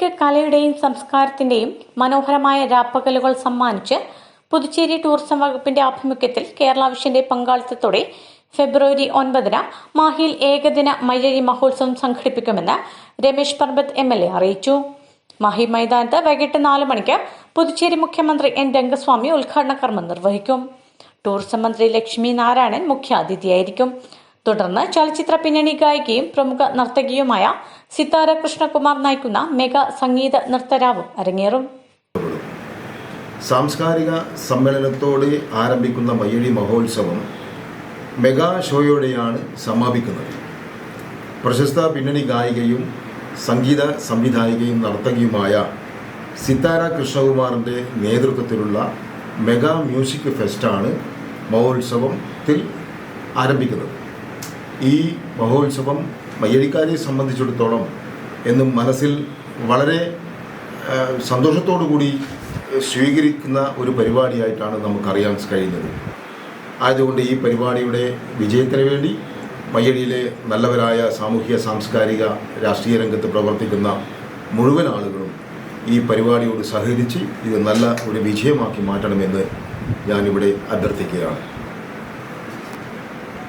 മലയാളിക്ക് കലയുടെയും സംസ്കാരത്തിന്റെയും മനോഹരമായ രാപ്പകലുകൾ സമ്മാനിച്ച് പുതുച്ചേരി ടൂറിസം വകുപ്പിന്റെ ആഭിമുഖ്യത്തിൽ കേരള വിഷന്റെ പങ്കാളിത്തത്തോടെ ഫെബ്രുവരി ഒൻപതിന് മാഹിയിൽ ഏകദിന മയ്യഴി മഹോത്സവം സംഘടിപ്പിക്കുമെന്ന് Ramesh Parbath M L A അറിയിച്ചു. മാഹി മൈതാനത്ത് വൈകിട്ട് നാല് മണിക്ക് പുതുച്ചേരി മുഖ്യമന്ത്രി എൻ രംഗസ്വാമി ഉദ്ഘാടന കർമ്മം നിർവഹിക്കും. ടൂറിസം മന്ത്രി ലക്ഷ്മി നാരായണൻ മുഖ്യാതിഥിയായിരിക്കും. തുടർന്ന് ചലച്ചിത്ര പിന്നണി ഗായികയും പ്രമുഖ നർത്തകിയുമായ സിതാര കൃഷ്ണകുമാർ നയിക്കുന്ന മെഗാ സംഗീത നൃത്തരാവും അരങ്ങേറും. സാംസ്കാരിക സമ്മേളനത്തോടെ ആരംഭിക്കുന്ന മയ്യഴി മഹോത്സവം മെഗാ ഷോയോടെയാണ് സമാപിക്കുന്നത്. പ്രശസ്ത പിന്നണി ഗായികയും സംഗീത സംവിധായികയും നർത്തകിയുമായ സിതാര കൃഷ്ണകുമാറിന്റെ നേതൃത്വത്തിലുള്ള മെഗാ മ്യൂസിക് ഫെസ്റ്റാണ് മഹോത്സവത്തിൽ ആരംഭിക്കുന്നത്. ഈ മഹോത്സവം മയ്യഴിക്കാരെ സംബന്ധിച്ചിടത്തോളം എന്നും മനസ്സിൽ വളരെ സന്തോഷത്തോടു കൂടി സ്വീകരിക്കുന്ന ഒരു പരിപാടിയായിട്ടാണ് നമുക്കറിയാൻ കഴിയുന്നത്. ആയതുകൊണ്ട് ഈ പരിപാടിയുടെ വിജയത്തിന് വേണ്ടി മയ്യടിയിലെ നല്ലവരായ സാമൂഹിക സാംസ്കാരിക രാഷ്ട്രീയ രംഗത്ത് പ്രവർത്തിക്കുന്ന മുഴുവൻ ആളുകളും ഈ പരിപാടിയോട് സഹകരിച്ച് ഇത് നല്ല ഒരു വിജയമാക്കി മാറ്റണമെന്ന് ഞാനിവിടെ അഭ്യർത്ഥിക്കുകയാണ്.